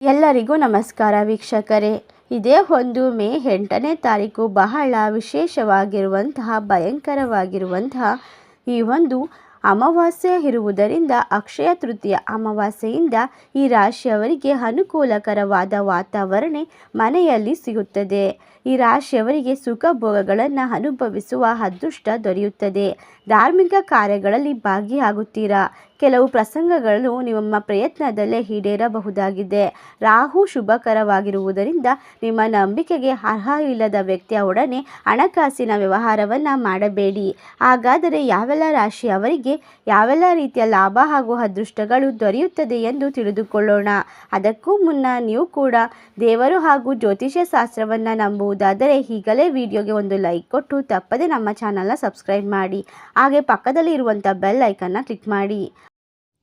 ಎಲ್ಲರಿಗೂ ನಮಸ್ಕಾರ ವೀಕ್ಷಕರೇ. ಇದೇ ಒಂದು ಮೇ ಎಂಟನೇ ತಾರೀಕು ಬಹಳ ವಿಶೇಷವಾಗಿರುವಂತಹ, ಭಯಂಕರವಾಗಿರುವಂತಹ ಈ ಒಂದು ಅಮಾವಾಸ್ಯೆ ಇರುವುದರಿಂದ, ಅಕ್ಷಯ ತೃತೀಯ ಅಮಾವಾಸ್ಯೆಯಿಂದ ಈ ರಾಶಿಯವರಿಗೆ ಅನುಕೂಲಕರವಾದ ವಾತಾವರಣ ಮನೆಯಲ್ಲಿ ಸಿಗುತ್ತದೆ. ಈ ರಾಶಿಯವರಿಗೆ ಸುಖ ಭೋಗಗಳನ್ನು ಅನುಭವಿಸುವ ಅದೃಷ್ಟ ದೊರೆಯುತ್ತದೆ. ಧಾರ್ಮಿಕ ಕಾರ್ಯಗಳಲ್ಲಿ ಭಾಗಿಯಾಗುತ್ತೀರಾ? ಕೆಲವು ಪ್ರಸಂಗಗಳು ನಿಮ್ಮ ಪ್ರಯತ್ನದಲ್ಲೇ ಈಡೇರಬಹುದಾಗಿದೆ. ರಾಹು ಶುಭಕರವಾಗಿರುವುದರಿಂದ ನಿಮ್ಮ ನಂಬಿಕೆಗೆ ಅರ್ಹ ಇಲ್ಲದ ವ್ಯಕ್ತಿಯ ಒಡನೆ ಹಣಕಾಸಿನ ವ್ಯವಹಾರವನ್ನು ಮಾಡಬೇಡಿ. ಹಾಗಾದರೆ ಯಾವೆಲ್ಲ ರಾಶಿಯವರಿಗೆ ಯಾವೆಲ್ಲ ರೀತಿಯ ಲಾಭ ಹಾಗೂ ಅದೃಷ್ಟಗಳು ದೊರೆಯುತ್ತದೆ ಎಂದು ತಿಳಿದುಕೊಳ್ಳೋಣ. ಅದಕ್ಕೂ ಮುನ್ನ ನೀವು ಕೂಡ ದೇವರು ಹಾಗೂ ಜ್ಯೋತಿಷ್ಯ ಶಾಸ್ತ್ರವನ್ನು ನಂಬುವುದಾದರೆ ಈಗಲೇ ವಿಡಿಯೋಗೆ ಒಂದು ಲೈಕ್ ಕೊಟ್ಟು ತಪ್ಪದೆ ನಮ್ಮ ಚಾನಲ್ನ ಸಬ್ಸ್ಕ್ರೈಬ್ ಮಾಡಿ. ಹಾಗೆ ಪಕ್ಕದಲ್ಲಿ ಇರುವಂಥ ಬೆಲ್ ಐಕನ್ನ ಕ್ಲಿಕ್ ಮಾಡಿ.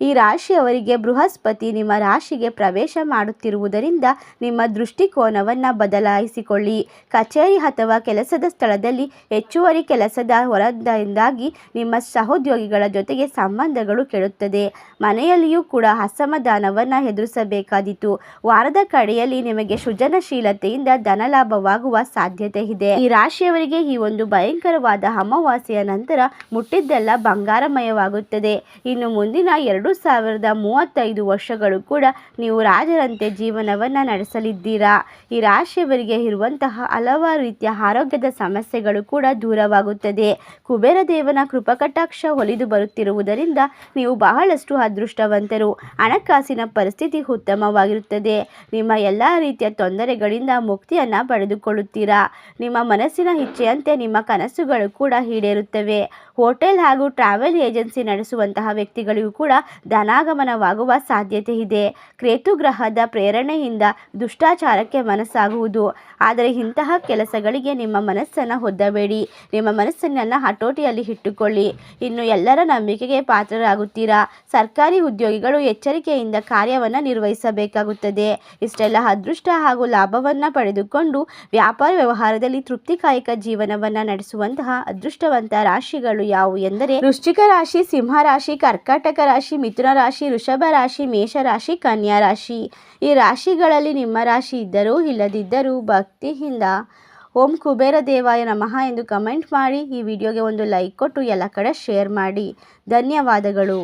ಈ ರಾಶಿಯವರಿಗೆ ಬೃಹಸ್ಪತಿ ನಿಮ್ಮ ರಾಶಿಗೆ ಪ್ರವೇಶ ಮಾಡುತ್ತಿರುವುದರಿಂದ ನಿಮ್ಮ ದೃಷ್ಟಿಕೋನವನ್ನು ಬದಲಾಯಿಸಿಕೊಳ್ಳಿ. ಕಚೇರಿ ಅಥವಾ ಕೆಲಸದ ಸ್ಥಳದಲ್ಲಿ ಹೆಚ್ಚುವರಿ ಕೆಲಸದ ಹೊರದಿಂದಾಗಿ ನಿಮ್ಮ ಸಹೋದ್ಯೋಗಿಗಳ ಜೊತೆಗೆ ಸಂಬಂಧಗಳು ಕೆಡುತ್ತದೆ. ಮನೆಯಲ್ಲಿಯೂ ಕೂಡ ಅಸಮಾಧಾನವನ್ನು ಎದುರಿಸಬೇಕಾದೀತು. ವಾರದ ಕಡೆಯಲ್ಲಿ ನಿಮಗೆ ಸೃಜನಶೀಲತೆಯಿಂದ ಧನಲಾಭವಾಗುವ ಸಾಧ್ಯತೆ ಇದೆ. ಈ ರಾಶಿಯವರಿಗೆ ಈ ಒಂದು ಭಯಂಕರವಾದ ಅಮಾವಾಸ್ಯೆಯ ನಂತರ ಮುಟ್ಟಿದ್ದೆಲ್ಲ ಬಂಗಾರಮಯವಾಗುತ್ತದೆ. ಇನ್ನು ಮುಂದಿನ ಎರಡು ಸಾವಿರದ ಮೂವತ್ತೈದು ವರ್ಷಗಳು ಕೂಡ ನೀವು ರಾಜರಂತೆ ಜೀವನವನ್ನು ನಡೆಸಲಿದ್ದೀರಾ? ಈ ರಾಶಿಯವರಿಗೆ ಇರುವಂತಹ ಹಲವಾರು ರೀತಿಯ ಆರೋಗ್ಯದ ಸಮಸ್ಯೆಗಳು ಕೂಡ ದೂರವಾಗುತ್ತದೆ. ಕುಬೇರ ದೇವನ ಕೃಪಕಟಾಕ್ಷ ಒಲಿದು ಬರುತ್ತಿರುವುದರಿಂದ ನೀವು ಬಹಳಷ್ಟು ಅದೃಷ್ಟವಂತರು. ಹಣಕಾಸಿನ ಪರಿಸ್ಥಿತಿ ಉತ್ತಮವಾಗಿರುತ್ತದೆ. ನಿಮ್ಮ ಎಲ್ಲ ರೀತಿಯ ತೊಂದರೆಗಳಿಂದ ಮುಕ್ತಿಯನ್ನು ಪಡೆದುಕೊಳ್ಳುತ್ತೀರಾ? ನಿಮ್ಮ ಮನಸ್ಸಿನ ಇಚ್ಛೆಯಂತೆ ನಿಮ್ಮ ಕನಸುಗಳು ಕೂಡ ಈಡೇರುತ್ತವೆ. ಹೋಟೆಲ್ ಹಾಗೂ ಟ್ರಾವೆಲ್ ಏಜೆನ್ಸಿ ನಡೆಸುವಂತಹ ವ್ಯಕ್ತಿಗಳಿಗೂ ಕೂಡ ಧನಾಗಮನವಾಗುವ ಸಾಧ್ಯತೆ ಇದೆ. ಕ್ರೇತು ಗ್ರಹದ ಪ್ರೇರಣೆಯಿಂದ ದುಷ್ಟಾಚಾರಕ್ಕೆ ಮನಸ್ಸಾಗುವುದು. ಆದರೆ ಇಂತಹ ಕೆಲಸಗಳಿಗೆ ನಿಮ್ಮ ಮನಸ್ಸನ್ನು ಹೊದ್ದಬೇಡಿ. ನಿಮ್ಮ ಮನಸ್ಸನ್ನೆಲ್ಲ ಹತೋಟಿಯಲ್ಲಿ ಇಟ್ಟುಕೊಳ್ಳಿ. ಇನ್ನು ಎಲ್ಲರ ನಂಬಿಕೆಗೆ ಪಾತ್ರರಾಗುತ್ತೀರಾ? ಸರ್ಕಾರಿ ಉದ್ಯೋಗಿಗಳು ಎಚ್ಚರಿಕೆಯಿಂದ ಕಾರ್ಯವನ್ನು ನಿರ್ವಹಿಸಬೇಕಾಗುತ್ತದೆ. ಇಷ್ಟೆಲ್ಲ ಅದೃಷ್ಟ ಹಾಗೂ ಲಾಭವನ್ನು ಪಡೆದುಕೊಂಡು ವ್ಯಾಪಾರ ವ್ಯವಹಾರದಲ್ಲಿ ತೃಪ್ತಿಕಾಯಕ ಜೀವನವನ್ನು ನಡೆಸುವಂತಹ ಅದೃಷ್ಟವಂತ ರಾಶಿಗಳು ಯಾವುವು ಎಂದರೆ ವೃಶ್ಚಿಕ ರಾಶಿ, ಸಿಂಹ ರಾಶಿ, ಕರ್ಕಾಟಕ ರಾಶಿ, ಮಿಥುನ ರಾಶಿ, ವೃಷಭ ರಾಶಿ, ಮೇಷ ರಾಶಿ, ಕನ್ಯಾ ರಾಶಿ. ಈ ರಾಶಿಗಳಲ್ಲಿ ನಿಮ್ಮ ರಾಶಿ ಇದ್ದರೂ ಇಲ್ಲದಿದ್ದರೂ ಭಕ್ತಿಯಿಂದ ಓಂ ಕುಬೇರ ದೇವಾಯ ನಮಃ ಎಂದು ಕಮೆಂಟ್ ಮಾಡಿ. ಈ ವಿಡಿಯೋಗೆ ಒಂದು ಲೈಕ್ ಕೊಟ್ಟು ಎಲ್ಲ ಕಡೆ ಶೇರ್ ಮಾಡಿ. ಧನ್ಯವಾದಗಳು.